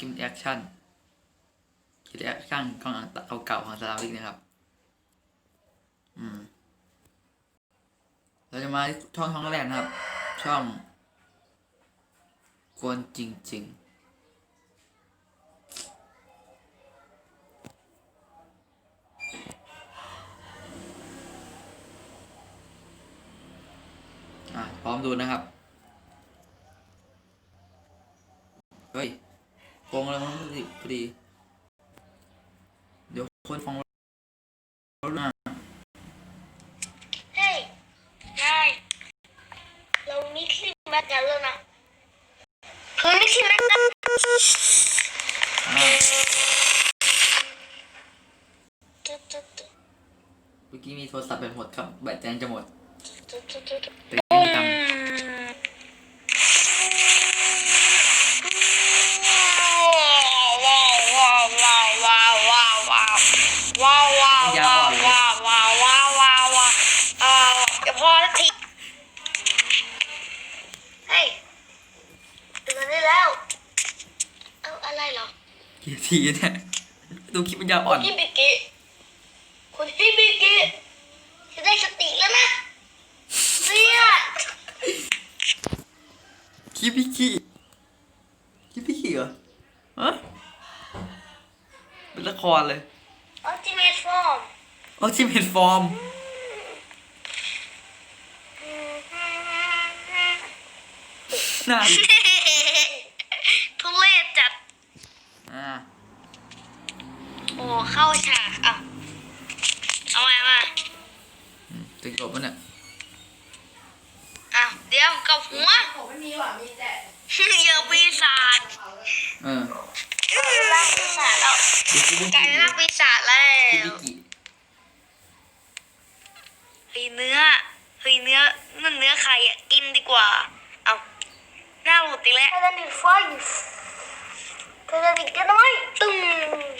กิมแอคชั่นกิมแอคชั่นของเก่าๆของสลาวิกนะครับ อืม เราจะมาที่ช่องช่องแรกนะครับ ช่องกวนจริงๆอะพร้อมดูนะครับ เฮ้ย โกงอะไรมันพอดีพอดี เดี๋ยวคนฟังเราหน้าเฮ้ยนายเรามิกซี่แมทกันแล้วนะคือมิกซี่แมทกันอ่าตุ๊ดตุ๊ดตุ๊ดเมื่อกี้มีโทรศัพท์แบตหมดครับแบตแจ้งจะหมดตุ๊ำกี่ทีเนี่ยดูคลิปมันยาวอ่อนพี่บิกกี้คุณพี่บิกกี้จะได้สติแล้วนะเนี่ยคลิปพี่ขี้คลิปพี่ขี้เหรอฮะเป็นละครเลย อัลติเมทฟอร์มอ๋อที่เป็นฟอร์ม น่า ทุเรศจัด อ่า โอ้ เข้าฉากอะเอาไงมาอืมจะจบมันเนี่ยอะเดี๋ยวกับหัวผมไม่มีหว่ะมีแต่เหยอะปีศาจเออลากปีศาจแล้วดูคลิปพี่ไก่ขี้ลากปีศาจแล้คลิปวพี่ขี้เฮ้ยเนื้อเฮ้ยเนื้อนั่นเนื้อใครอะกินดีกว่า เอาหน้าหลุดอีกแล้วไททานิกไฟไททานิกกันไหมตึ้งอืมเป็น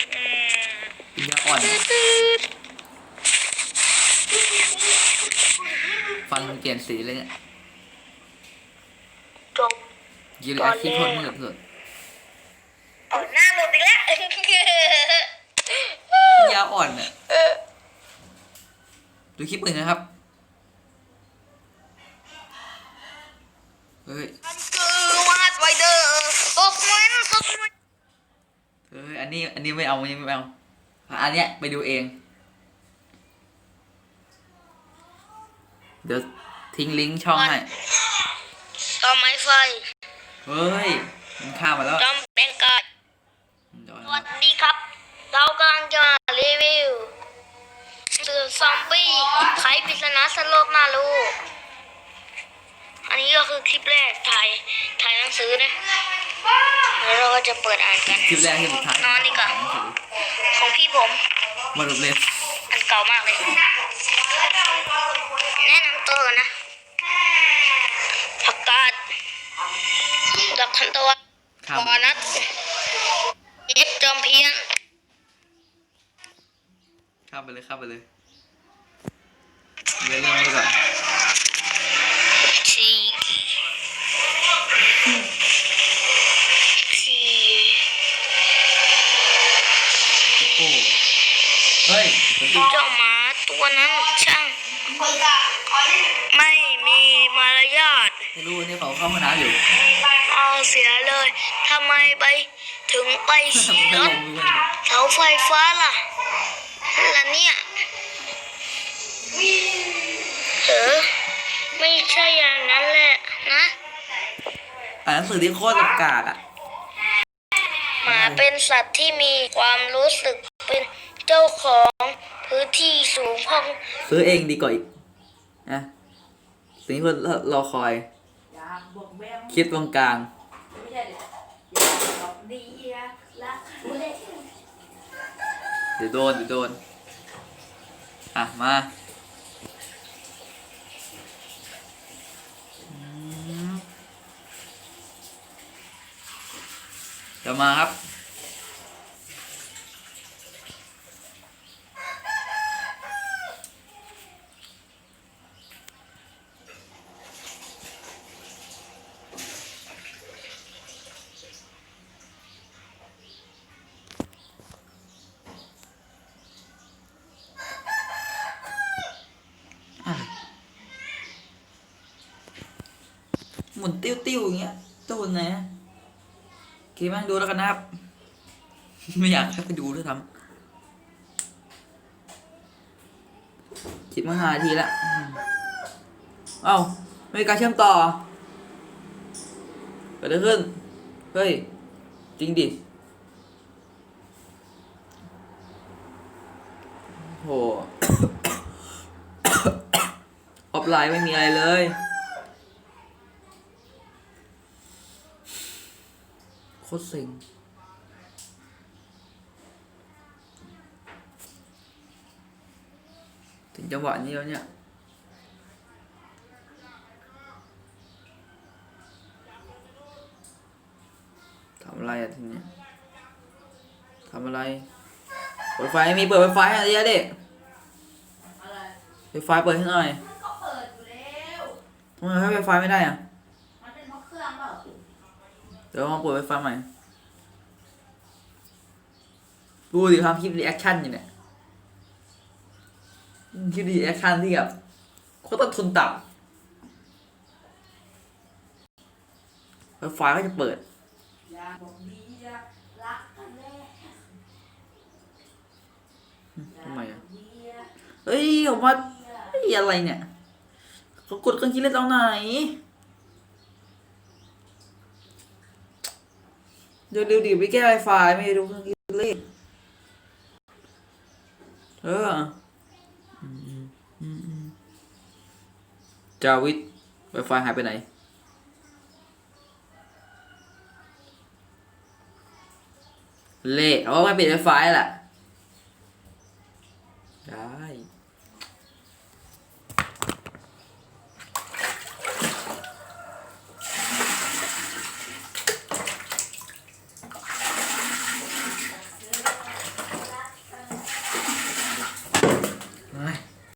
ยา อ่อน ฟันมันเปลี่ยนสีเลยเนี่ยจบยีเลยอาคิดโทษมืดสุดเอาหน้าหลุดอีกแล้วยาอ่อนเนี่ยดูคลิปอื่นนะครับ เฮ้ยมันคือวาดไวเดอร์ตกมันตกมันเฮ้ย อันนี้ อันนี้ไม่เอาอันนี้ไม่เอา อะอันเนี้ยไปดูเอง เดี๋ยวทิ้งลิงก์ช่องให้ต่อไม้ไฟเฮ้ยมันข้ามมาแล้วจอมแบงการ์ดเดี๋ยวสนะวัสดีครับ เรากำลังจะมารีวิวสื่อซอมบี้ไขปริศนาสโลกน่ารู้ อันนี้ก็คือคลิปแรกถ่ายถ่ายหนังสือนะ แล้วเราก็จะเปิดอ่านกัน คลิปแรกที่สุดท้ายนอนดีกว่าหนังสือของพี่ผม มาดูเลยอันเก่ามากเลย แนะนำตัวกันนะ ผักกาดดอกทันตะวันข้ามบอนัทยิบจอมเพียงข้ามไปเลยข้ามไปเลยเรื่องเรื่องนี้ก่อน ชีชี โอ้โหเฮ้ยมันดู เจ้าหมาตัวนั้นช่างไม่ มีมารยาทไม่รู้นี่เขาเข้าห้องน้ำอยู่เอาเสียเลยทำไมไปถึงไปขี่ไม่รลถงด้วยเสาไฟฟ้าล่ะแล้วเนี่ยเออไม่ใช่อย่างนั้นแหละนะอ่านหนังสือที่โคตรกากอะหมาเป็นสัตว์ที่มีความรู้สึกเป็นเจ้าของพื้นที่สูงพองซื้อเองดีกว่าอีกนะ สิ่งที่เรารอคอย อยากบอกแม่งคิดตรงกลาง ไม่ใช่ดิอยากบอกดีอะรักเล็กเดี๋ยวโดนเดี๋ยวโดน อะ มาอืมเดี๋ยวมาครับ หมุนติ้วติ้วๆอย่างเงี้ยตูนนะโอเคไหมดูแล้วกันนะครับ ไม่อยากให้ไปดูด้วยทำคิดมาหานาทีละเอ้าไม่มีการเชื่อมต่อเกิดอะไรขึ้น เฮ้ย จริงดิโหออฟไลน์ไม่มีอะไรเลย คตรเซ็งถึงจังหวะนี้แล้วเนี่ยทำอะไรอะทีเนี้ยทำอะไร เปิดไฟมีเปิดไฟไฟให้อะไรดิอะไรไฟไฟเปิดให้หน่อยมันก็เปิดอยู่แล้วทำไมให้ไฟไฟไม่ได้อะ มันเป็นเพราะเครื่องเปล่า เดี๋ยวลองเปิดไฟไฟใหม่ดูดิครับคลิปรีแอคชั่นอยู่เนี่ยคลิปรีแอคชั่นที่แบบโคตรต้นทุนต่ำไฟไฟก็จะเปิดทำไมอะเฮ้ยออกมาเฮ้ยอะไรเนี่ยเขากดเครื่องคิดเลขตอนไหน เดี๋ยวเดี๋ยวดิไปแก้ไวไฟไม่รู้เครื่องคิดเลขเอออืมอืมอืมอืมจาวิทไวไฟหายไปไหน เละเอาไม่ปิดไวไฟแหละ